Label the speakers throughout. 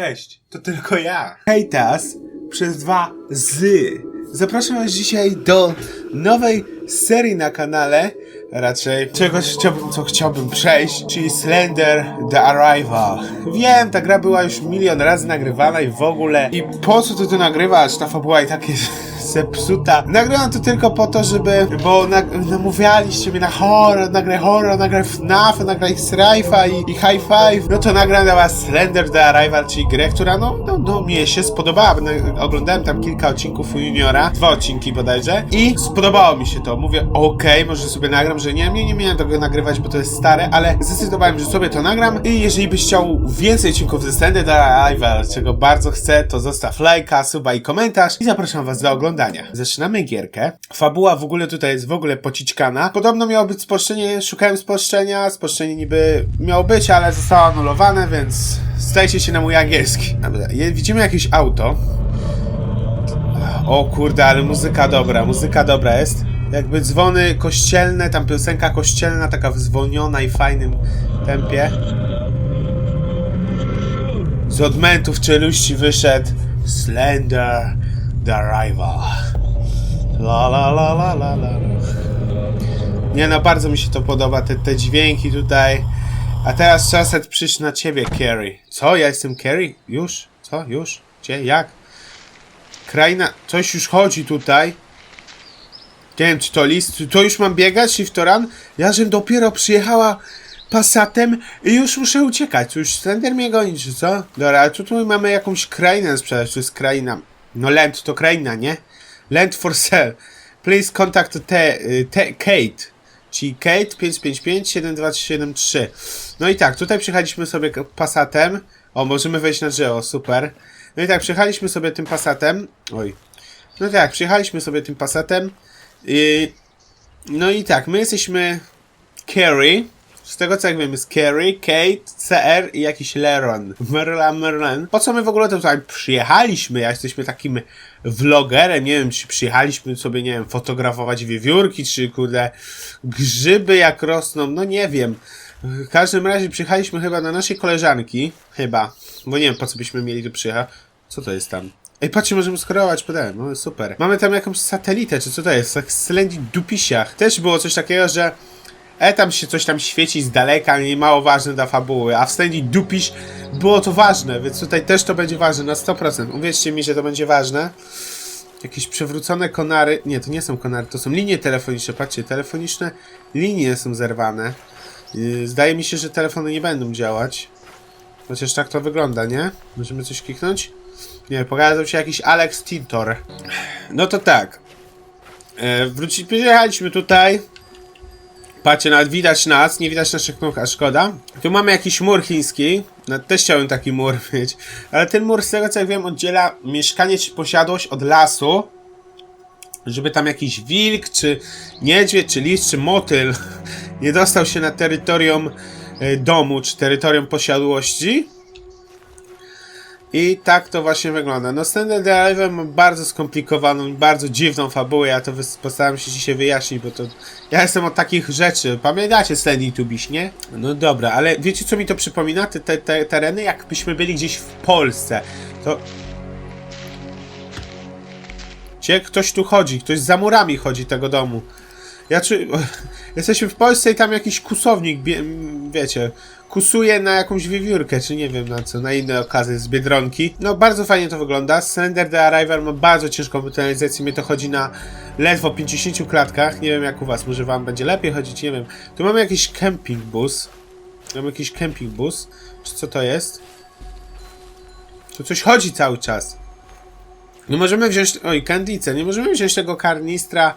Speaker 1: Cześć, to tylko ja. Hejtas przez dwa z. Zapraszam Was dzisiaj do nowej serii na kanale, raczej czegoś chciałbym, co chciałbym przejść, czyli Slender The Arrival. Wiem, ta gra była już milion razy nagrywana i w ogóle. I po co ty to nagrywasz? Ta fabuła i tak jest zepsuta. Nagrywam to tylko po to, żeby, bo na, namówialiście mnie na horror, nagraj horror, nagraj FNAF, nagraj Srife'a i, i High Five. No to nagram dla was Slender The Arrival, czyli grę, która no, no, no mnie się spodobała. na- Oglądałem tam kilka odcinków Juniora, dwa odcinki bodajże i spodobało mi się to. Mówię, okej, może sobie nagram, że nie, nie, nie miałem tego nagrywać, bo to jest stare, ale zdecydowałem, że sobie to nagram i jeżeli byś chciał więcej odcinków ze Slender The Arrival, czego bardzo chcę, to zostaw lajka, suba i komentarz i zapraszam was do oglądania. Zaczynamy gierkę. Fabuła w ogóle tutaj jest w ogóle pocićkana. Podobno miało być spolszczenie, szukałem spolszczenia, spolszczenie niby miało być, ale zostało anulowane, więc stajcie się na mój angielski. Dobra, widzimy jakieś auto. O kurde, ale muzyka dobra, muzyka dobra jest. Jakby dzwony kościelne, tam piosenka kościelna, taka zwolniona i fajnym tempie. Z odmętów czeluści wyszedł Slender The Arrival. La la la la la la. Nie no, bardzo mi się to podoba, te, te dźwięki tutaj. A teraz czas przyjść na ciebie, Carrie. Co? Ja jestem Carrie? Już? Co? Już? Gdzie? Jak? Kraina... Coś już chodzi tutaj. Nie wiem, czy to list... To już mam biegać, Shift to run? Ja, żem dopiero przyjechała Passatem i już muszę uciekać. Już Slender mnie goni, czy co? Dobra, ale tu, tu mamy jakąś krainę sprzedać. To jest kraina... No Land to kraina, nie? Land for sale. Please contact te, te Kate. Czyli Kate 555-72373. No i tak, tutaj przyjechaliśmy sobie Passatem. O, możemy wejść na drzewo, super. No i tak, przyjechaliśmy sobie tym Passatem. Oj. No tak, przyjechaliśmy sobie tym Passatem. I, no i tak, my jesteśmy Carrie. Z tego co jak wiem jest Carrie, Kate, CR i jakiś Leron. Merla Merlin. Po co my w ogóle tutaj przyjechaliśmy? Ja jesteśmy takim vlogerem, nie wiem, czy przyjechaliśmy sobie, nie wiem, fotografować wiewiórki, czy kurde grzyby jak rosną, no nie wiem. W każdym razie przyjechaliśmy chyba na naszej koleżanki, chyba, bo nie wiem po co byśmy mieli tu przyjechać. Co to jest tam? Ej, patrzcie, możemy skorować podałem, no super. Mamy tam jakąś satelitę, czy co to jest? Tak dupisiach. Też było coś takiego, że E, tam się coś tam świeci z daleka, nie mało ważne dla fabuły, a w Stanley Dupiś było to ważne, więc tutaj też to będzie ważne na 100%. Uwierzcie mi, że to będzie ważne. Jakieś przewrócone konary, nie, to nie są konary, to są linie telefoniczne, patrzcie, telefoniczne linie są zerwane. Zdaje mi się, że telefony nie będą działać. Chociaż tak to wygląda, nie? Możemy coś kliknąć? Nie, pokazał się jakiś Alex Tintor. No to tak. E, wróci, przyjechaliśmy tutaj. Patrzcie, nawet widać nas, nie widać naszych nóg, a szkoda. Tu mamy jakiś mur chiński. No, też chciałem taki mur mieć. Ale ten mur, z tego co ja wiem, oddziela mieszkanie czy posiadłość od lasu. Żeby tam jakiś wilk, czy niedźwiedź, czy lis, czy motyl nie dostał się na terytorium e, domu, czy terytorium posiadłości. I tak to właśnie wygląda. No Standard Arrival ma bardzo skomplikowaną i bardzo dziwną fabułę. Ja to postaram się dzisiaj wyjaśnić, bo to... Ja jestem od takich rzeczy. Pamiętacie Standing to Biś, nie? No dobra, ale wiecie co mi to przypomina? Te, te, te tereny? Jakbyśmy byli gdzieś w Polsce. To... Gdzie ktoś tu chodzi? Ktoś za murami chodzi tego domu. Ja czy... Jesteśmy w Polsce i tam jakiś kusownik, wiecie, kusuje na jakąś wiewiórkę, czy nie wiem na co, na inne okazje z Biedronki. No, bardzo fajnie to wygląda. Slender The Arrival ma bardzo ciężką brutalizację, mnie to chodzi na ledwo 50 klatkach. Nie wiem jak u was, może wam będzie lepiej chodzić, nie wiem. Tu mamy jakiś camping bus. Mamy jakiś camping bus. Czy co to jest? Tu coś chodzi cały czas. Nie możemy wziąć... Oj, kandice. Nie możemy wziąć tego karnistra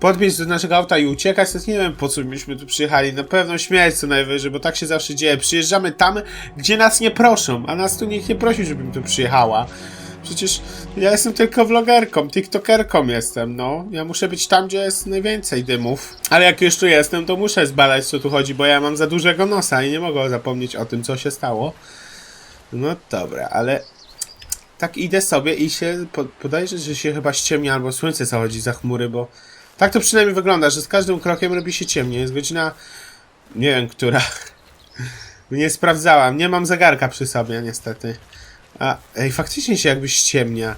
Speaker 1: podbiec do naszego auta i uciekać, to nie wiem po co myśmy tu przyjechali. Na pewno śmierć co najwyżej, bo tak się zawsze dzieje. Przyjeżdżamy tam, gdzie nas nie proszą, a nas tu nikt nie prosi, żebym tu przyjechała. Przecież ja jestem tylko vlogerką, tiktokerką jestem, no. Ja muszę być tam, gdzie jest najwięcej dymów. Ale jak już tu jestem, to muszę zbadać, co tu chodzi, bo ja mam za dużego nosa i nie mogę zapomnieć o tym, co się stało. No dobra, ale tak idę sobie i się po, podejrzę, że się chyba ściemnia albo słońce zachodzi za chmury, bo tak to przynajmniej wygląda, że z każdym krokiem robi się ciemniej. Jest godzina nie wiem, która. Nie sprawdzałam, nie mam zegarka przy sobie niestety. A, ej, faktycznie się jakby ściemnia.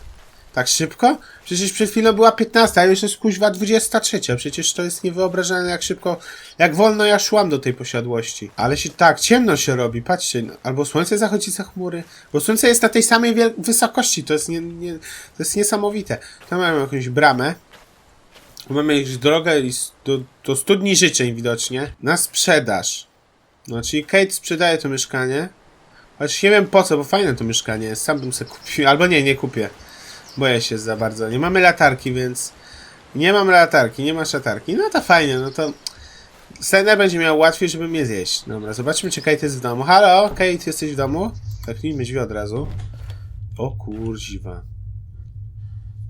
Speaker 1: Tak szybko? Przecież przed chwilą była 15, a już jest kuźwa 23. Przecież to jest niewyobrażalne jak szybko, jak wolno ja szłam do tej posiadłości. Ale się tak, ciemno się robi, patrzcie. no, Albo słońce zachodzi za chmury, bo słońce jest na tej samej wysokości, to jest, nie, nie, to jest niesamowite. Tam mamy jakąś bramę. Mamy jakąś drogę do, do studni życzeń widocznie. Na sprzedaż. No, czyli Kate sprzedaje to mieszkanie. Choć nie wiem po co, bo fajne to mieszkanie jest. Sam bym sobie kupił. Albo nie, nie kupię. Boję się za bardzo. Nie mamy latarki, więc... Nie mam latarki, nie masz latarki. No to fajnie, no to... Slender będzie miał łatwiej, żeby mnie zjeść. Dobra, zobaczmy, czy Kate jest w domu. Halo, Kate, jesteś w domu? Zamknijmy drzwi od razu. O kurziwa.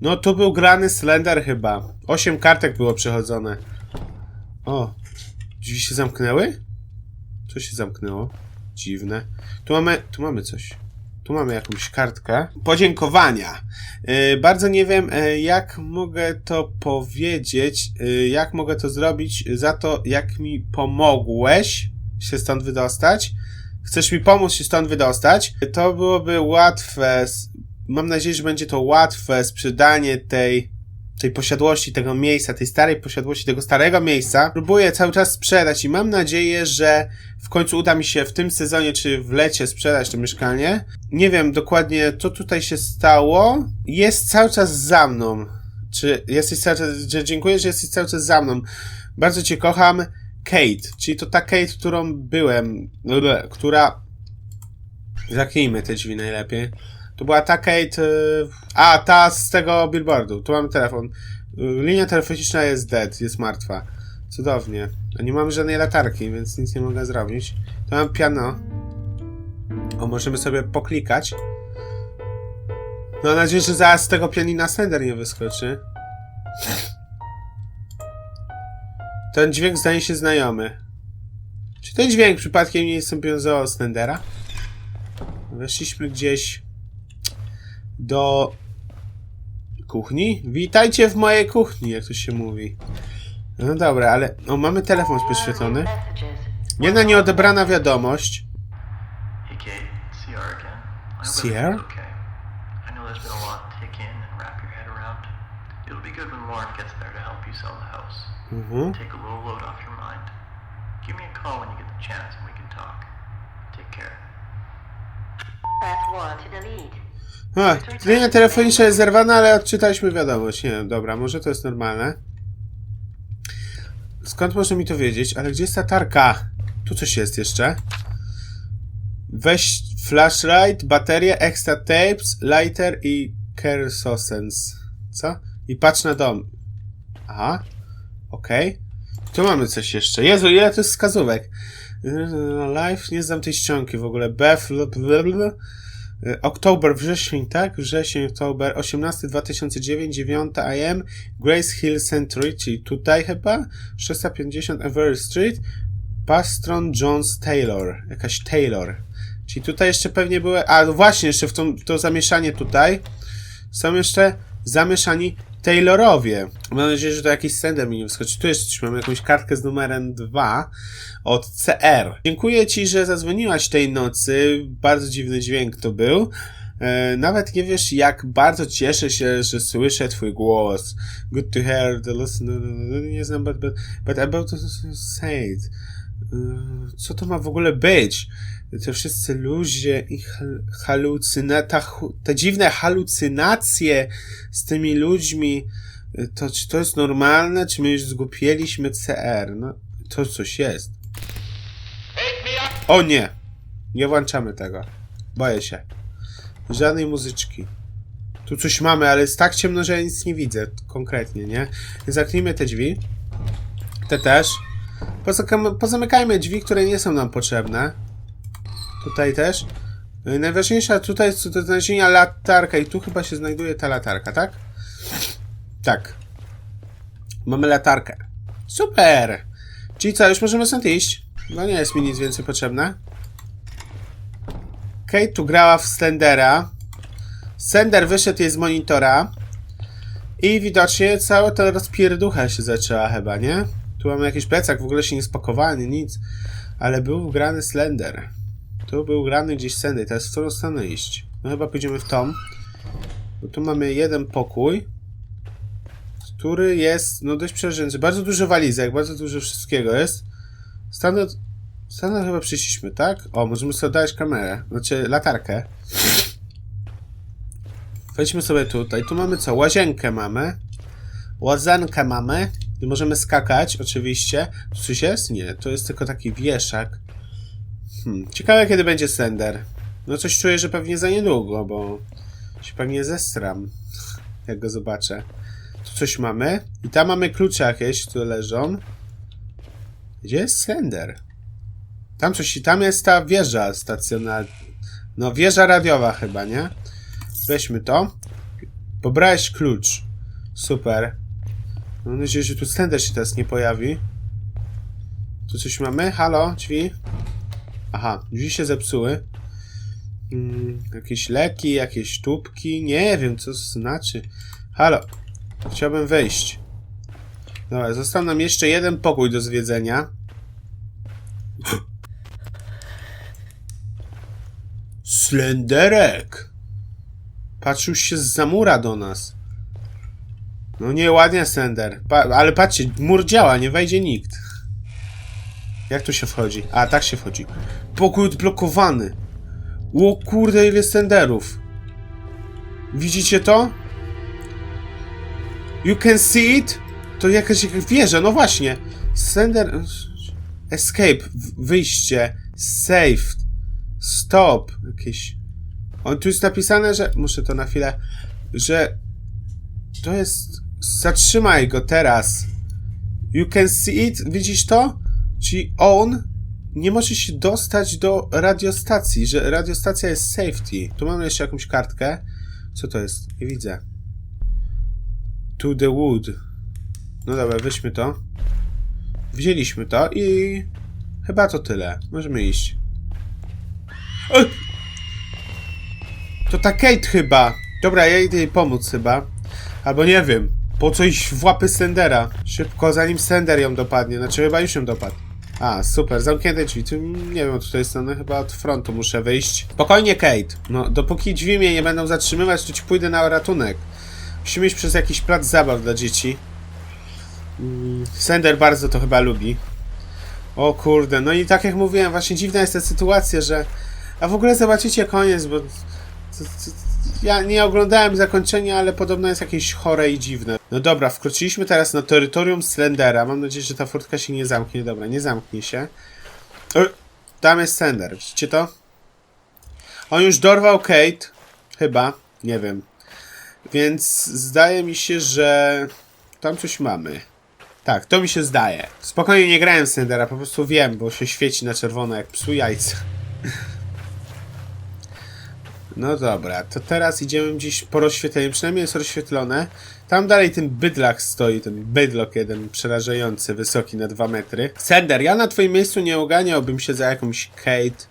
Speaker 1: No tu był grany Slender chyba. Osiem kartek było przechodzone. O, drzwi się zamknęły? Co się zamknęło? Dziwne. Tu mamy, tu mamy coś. Tu mamy jakąś kartkę. Podziękowania. Yy, bardzo nie wiem, yy, jak mogę to powiedzieć, yy, jak mogę to zrobić za to, jak mi pomogłeś się stąd wydostać. Chcesz mi pomóc się stąd wydostać? To byłoby łatwe. Mam nadzieję, że będzie to łatwe sprzedanie tej, tej posiadłości, tego miejsca, tej starej posiadłości, tego starego miejsca. Próbuję cały czas sprzedać i mam nadzieję, że w końcu uda mi się w tym sezonie czy w lecie sprzedać to mieszkanie. Nie wiem dokładnie, co tutaj się stało. Jest cały czas za mną. Czy jesteś cały czas, że dziękuję, że jesteś cały czas za mną. Bardzo cię kocham. Kate, czyli to ta Kate, którą byłem, która... Zaknijmy te drzwi najlepiej. To była ta Kate... y, A, ta z tego billboardu. Tu mamy telefon. Y, Linia telefoniczna jest dead, jest martwa. Cudownie. A nie mamy żadnej latarki, więc nic nie mogę zrobić. Tu mam piano. O, możemy sobie poklikać. No, mam nadzieję, że zaraz z tego pianina Slender nie wyskoczy. Ten dźwięk zdaje się znajomy. Czy ten dźwięk przypadkiem nie jest stąpiący Slendera? Weszliśmy gdzieś do kuchni? Witajcie w mojej kuchni, jak to się mówi. No dobra, ale... O, mamy telefon podświetlony. Jedna nieodebrana wiadomość.
Speaker 2: Sierra.
Speaker 1: Mhm.
Speaker 2: Give me a call when you get the chance and we can talk. Take care.
Speaker 3: Press 1 to delete.
Speaker 1: A, linia telefoniczna jest zerwana, ale odczytaliśmy wiadomość. Nie wiem, dobra, może to jest normalne. Skąd można mi to wiedzieć? Ale gdzie jest latarka? Tu coś jest jeszcze. Weź flashlight, baterię, extra tapes, lighter i kersosens. Co? I patrz na dom. Aha. Okej. Tu mamy coś jeszcze. Jezu, ile to jest wskazówek. Live, nie znam tej ściągi w ogóle. Beth, blablabla. Oktober, wrzesień, tak? Wrzesień, oktober, 18 2009, 9 AM, Grace Hill Century, czyli tutaj chyba, 650 Everett Street, Pastron Jones Taylor, jakaś Taylor. Czyli tutaj jeszcze pewnie były, a no właśnie, jeszcze w, w to zamieszanie tutaj są jeszcze zamieszani Taylorowie. Mam nadzieję, że to jakiś sender mi nie wyskoczy. Tu jeszcze mamy jakąś kartkę z numerem 2 od CR. Dziękuję Ci, że zadzwoniłaś tej nocy. Bardzo dziwny dźwięk to był. E, nawet nie wiesz, jak bardzo cieszę się, że słyszę Twój głos. Good to hear the listen. Nie znam, but, but, but about to say it. E, Co to ma w ogóle być? Te wszyscy ludzie i hal- halucyna, ta, hu- te dziwne halucynacje z tymi ludźmi, e, to czy to jest normalne, czy my już zgupieliśmy CR? No, to coś jest. O nie! Nie włączamy tego. Boję się. Żadnej muzyczki. Tu coś mamy, ale jest tak ciemno, że ja nic nie widzę. Konkretnie, nie? Zamknijmy te drzwi. Te też. Pozamykajmy drzwi, które nie są nam potrzebne. Tutaj też. Yy, Najważniejsza tutaj jest do znalezienia latarka i tu chyba się znajduje ta latarka, tak? Tak. Mamy latarkę. Super! Czyli co, już możemy stąd iść? No nie jest mi nic więcej potrzebne. Kate tu grała w Slendera. Slender wyszedł jej z monitora. I widocznie cała ta rozpierducha się zaczęła chyba, nie? Tu mamy jakiś plecak, w ogóle się nie spakowany, nic. Ale był grany Slender. Tu był grany gdzieś Slender, teraz w którą stronę iść? No chyba pójdziemy w tom. Bo tu mamy jeden pokój, który jest, no dość przerażający. Bardzo dużo walizek, bardzo dużo wszystkiego jest. Standard, standard chyba przyszliśmy, tak? O, możemy sobie dać kamerę, znaczy latarkę. Wejdźmy sobie tutaj. Tu mamy co? Łazienkę mamy. Łazenkę mamy. Możemy skakać, oczywiście. Tu coś jest? Nie, to jest tylko taki wieszak. Hmm. Ciekawe, kiedy będzie sender. No coś czuję, że pewnie za niedługo, bo się pewnie zestram, jak go zobaczę. Tu coś mamy. I tam mamy klucze jakieś, które leżą. Gdzie jest sender? Tam coś, tam jest ta wieża stacjonarna. No, wieża radiowa chyba, nie? Weźmy to. Pobrałeś klucz. Super. Mam nadzieję, że tu Slender się teraz nie pojawi. Tu coś mamy? Halo? Drzwi? Aha, drzwi się zepsuły. Mm, jakieś leki, jakieś tubki. Nie wiem, co to znaczy. Halo. Chciałbym wejść. Dobra, został nam jeszcze jeden pokój do zwiedzenia. Slenderek! Patrzył się z zamura do nas. No nie, ładnie Slender. Pa ale patrzcie, mur działa, nie wejdzie nikt. Jak tu się wchodzi? A, tak się wchodzi. Pokój odblokowany. O kurde, ile Slenderów. Widzicie to? You can see it? To jakaś wieża, no właśnie. Slender... Escape, wyjście, saved, stop, jakieś... On tu jest napisane, że... Muszę to na chwilę... Że... To jest... Zatrzymaj go teraz. You can see it, widzisz to? Czyli on nie może się dostać do radiostacji, że radiostacja jest safety. Tu mamy jeszcze jakąś kartkę. Co to jest? Nie widzę. To the wood. No dobra, weźmy to. Wzięliśmy to i chyba to tyle. Możemy iść. To ta Kate chyba. Dobra, ja idę jej pomóc chyba. Albo nie wiem. Po co iść w łapy Slendera? Szybko, zanim Slender ją dopadnie. Znaczy chyba już ją dopadł. A, super, zamknięte drzwi. Tu, nie wiem, której strony, chyba od frontu muszę wyjść. Spokojnie, Kate. No, dopóki drzwi mnie nie będą zatrzymywać, to ci pójdę na ratunek. Musimy iść przez jakiś plac zabaw dla dzieci. Mm, Sender bardzo to chyba lubi. O kurde, no i tak jak mówiłem, właśnie dziwna jest ta sytuacja, że... A w ogóle zobaczycie koniec, bo... Ja nie oglądałem zakończenia, ale podobno jest jakieś chore i dziwne. No dobra, wkroczyliśmy teraz na terytorium Slendera. Mam nadzieję, że ta furtka się nie zamknie. Dobra, nie zamknie się. E, Tam jest Slender, widzicie to? On już dorwał Kate. Chyba, nie wiem. Więc zdaje mi się, że tam coś mamy. Tak, to mi się zdaje. Spokojnie nie grałem Slendera, po prostu wiem, bo się świeci na czerwono jak psu jajca. No dobra, to teraz idziemy gdzieś po rozświetleniu. Przynajmniej jest rozświetlone. Tam dalej ten bydlak stoi, ten bydlok jeden przerażający, wysoki na 2 metry. Sender, ja na twoim miejscu nie oganiałbym się za jakąś Kate,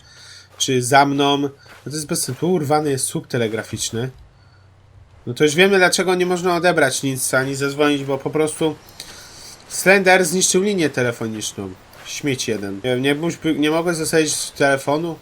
Speaker 1: czy za mną. No to jest bez sensu. Urwany jest słup telegraficzny. No to już wiemy, dlaczego nie można odebrać nic, ani zadzwonić, bo po prostu Slender zniszczył linię telefoniczną. Śmieć jeden. Nie, nie, nie mogę zostawić telefonu?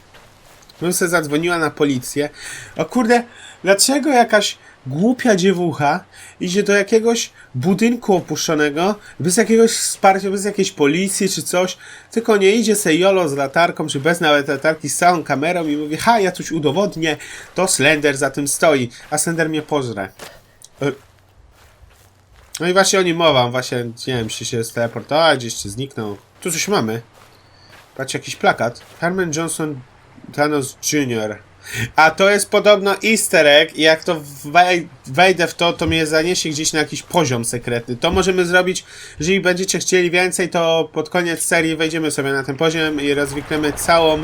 Speaker 1: Bym sobie zadzwoniła na policję. O kurde, dlaczego jakaś głupia dziewucha idzie do jakiegoś budynku opuszczonego, bez jakiegoś wsparcia, bez jakiejś policji czy coś, tylko nie idzie se jolo z latarką, czy bez nawet latarki, z całą kamerą i mówi, ha, ja coś udowodnię, to Slender za tym stoi, a Slender mnie pożre. E. No i właśnie o nim mowa, właśnie, nie wiem, czy się steleportował, gdzieś czy zniknął. Tu coś mamy. Patrz, jakiś plakat. Herman Johnson Thanos Jr. A to jest podobno easter egg i jak to wej- wejdę w to, to mnie zaniesie gdzieś na jakiś poziom sekretny. To możemy zrobić, jeżeli będziecie chcieli więcej, to pod koniec serii wejdziemy sobie na ten poziom i rozwikniemy całą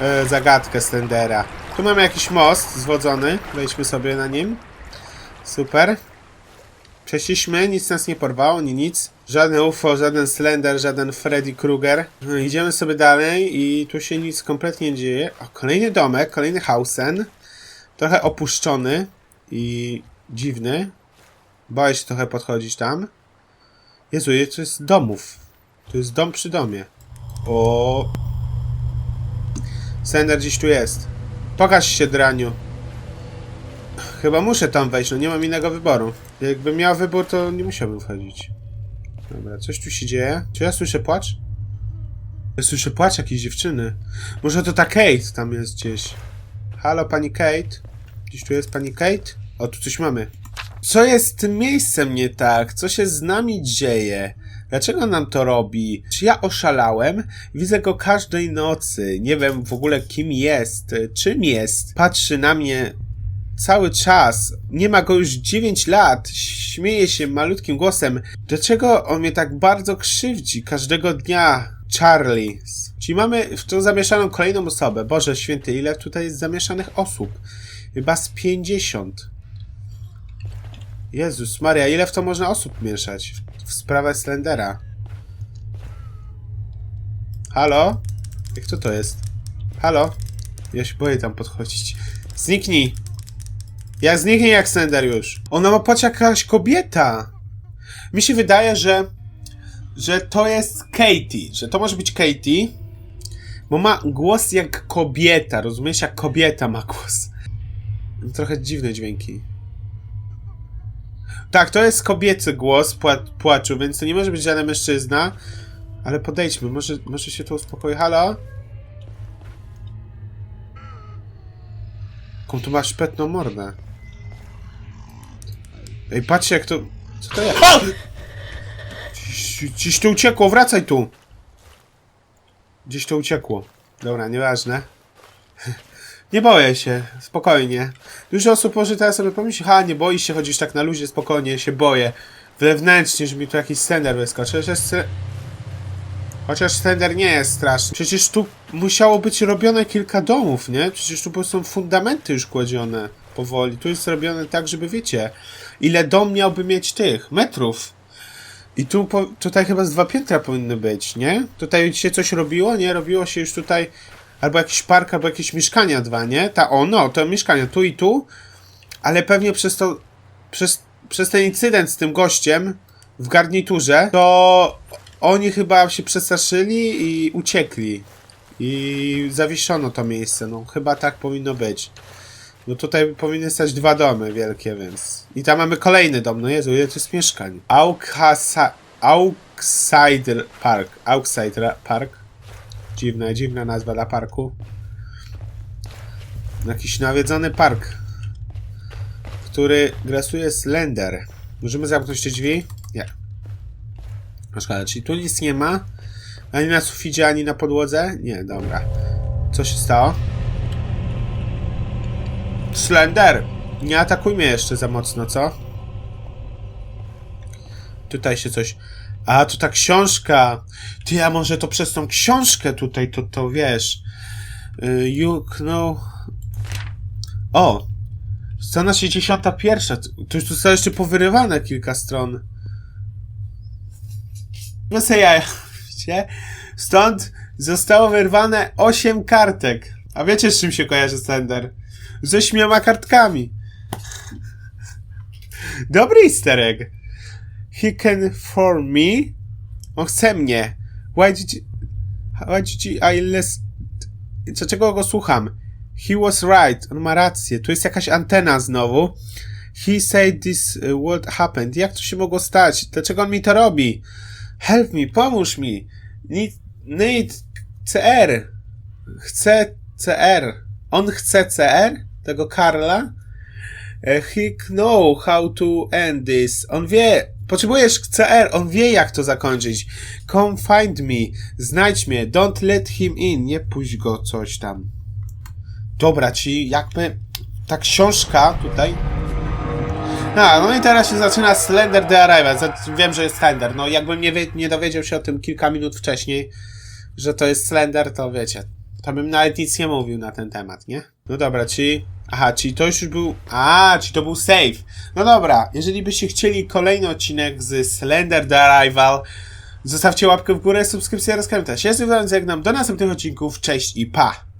Speaker 1: e, zagadkę Slendera. Tu mamy jakiś most zwodzony, wejdźmy sobie na nim. Super. Przeszliśmy, nic nas nie porwało, ni nic. Żaden UFO, żaden Slender, żaden Freddy Krueger. No, idziemy sobie dalej i tu się nic kompletnie nie dzieje. O, kolejny domek, kolejny Hausen. Trochę opuszczony i dziwny. Boję się trochę podchodzić tam. Jezu, to jest domów. To jest dom przy domie. O. Slender gdzieś tu jest. Pokaż się, draniu. Chyba muszę tam wejść, no nie mam innego wyboru. Jakbym miał wybór, to nie musiałbym wchodzić. Dobra, coś tu się dzieje. Czy ja słyszę płacz? Ja słyszę płacz jakiejś dziewczyny. Może to ta Kate tam jest gdzieś. Halo, pani Kate? Gdzieś tu jest pani Kate? O, tu coś mamy. Co jest tym miejscem nie tak? Co się z nami dzieje? Dlaczego nam to robi? Czy ja oszalałem? Widzę go każdej nocy. Nie wiem w ogóle kim jest, czym jest. Patrzy na mnie cały czas. Nie ma go już 9 lat. Śmieje się malutkim głosem. Dlaczego on mnie tak bardzo krzywdzi każdego dnia? Charlie. Czyli mamy w tą zamieszaną kolejną osobę. Boże święty, ile tutaj jest zamieszanych osób? Chyba z 50. Jezus Maria, ile w to można osób mieszać? W sprawę Slendera. Halo? Jak to to jest? Halo? Ja się boję tam podchodzić. Zniknij! Ja zniknij jak Slender już. Ona ma płać jakaś kobieta. Mi się wydaje, że że to jest Katie, że to może być Katie, bo ma głos jak kobieta, rozumiesz? Jak kobieta ma głos. Trochę dziwne dźwięki. Tak, to jest kobiecy głos pła płaczu, więc to nie może być żaden mężczyzna. Ale podejdźmy, może, może się to uspokoi. Halo? Jaką tu masz petną mordę? Ej, patrzcie jak to... Co to jest? Gdzieś, to uciekło, wracaj tu! Gdzieś to uciekło. Dobra, nieważne. Nie boję się, spokojnie. Dużo osób może teraz sobie pomyśleć, ha, nie boisz się, chodzisz tak na luzie, spokojnie, się boję. Wewnętrznie, że mi tu jakiś stender wyskoczy. Chociaż, chociaż stender nie jest straszny. Przecież tu musiało być robione kilka domów, nie? Przecież tu są fundamenty już kładzione powoli. Tu jest robione tak, żeby wiecie, ile dom miałby mieć tych metrów. I tu po, tutaj chyba z dwa piętra powinny być, nie? Tutaj się coś robiło, nie? Robiło się już tutaj albo jakiś park, albo jakieś mieszkania dwa, nie? Ta, o, no, to mieszkania tu i tu, ale pewnie przez to, przez, przez ten incydent z tym gościem w garniturze, to oni chyba się przestraszyli i uciekli. I zawieszono to miejsce, no chyba tak powinno być. No tutaj powinny stać dwa domy wielkie, więc... I tam mamy kolejny dom, no Jezu, ile to jest mieszkań. Aukhasa... Park. Auxider Park. Dziwna, dziwna nazwa dla parku. Jakiś nawiedzony park, który grasuje Slender. Możemy zamknąć te drzwi? Nie. No szkoda, czyli tu nic nie ma? Ani na suficie, ani na podłodze? Nie, dobra. Co się stało? Slender! Nie atakuj mnie jeszcze za mocno, co? Tutaj się coś... A, to ta książka! Ty, a może to przez tą książkę tutaj, to, to wiesz... Y, You know... O! Strona 61. To już tu zostało jeszcze powyrywane kilka stron. No se ja, widzicie? Stąd zostało wyrwane 8 kartek. A wiecie z czym się kojarzy Slender? Ze śmioma kartkami. Dobry easter egg. He can for me. On chce mnie. Why did you, why did you, I list... Dlaczego go słucham? He was right. On ma rację. Tu jest jakaś antena znowu. He said this uh, what happened. Jak to się mogło stać? Dlaczego on mi to robi? Help me, pomóż mi. Need, need CR. Chcę CR. On chce CR? Tego Karla? E, He know how to end this. On wie. Potrzebujesz CR. On wie jak to zakończyć. Come find me. Znajdź mnie. Don't let him in. Nie puść go coś tam. Dobra, ci jakby ta książka tutaj. No, no i teraz się zaczyna Slender the Arrival. Wiem, że jest Slender. No, jakbym nie, nie dowiedział się o tym kilka minut wcześniej, że to jest Slender, to wiecie. To bym nawet nic nie mówił na ten temat, nie? No dobra, czyli. Aha, czyli to już był. A, czyli to był save. No dobra, jeżeli byście chcieli kolejny odcinek z Slender the Arrival, zostawcie łapkę w górę, subskrypcję oraz komentarz. Ja z jak nam do następnych odcinków. Cześć i pa!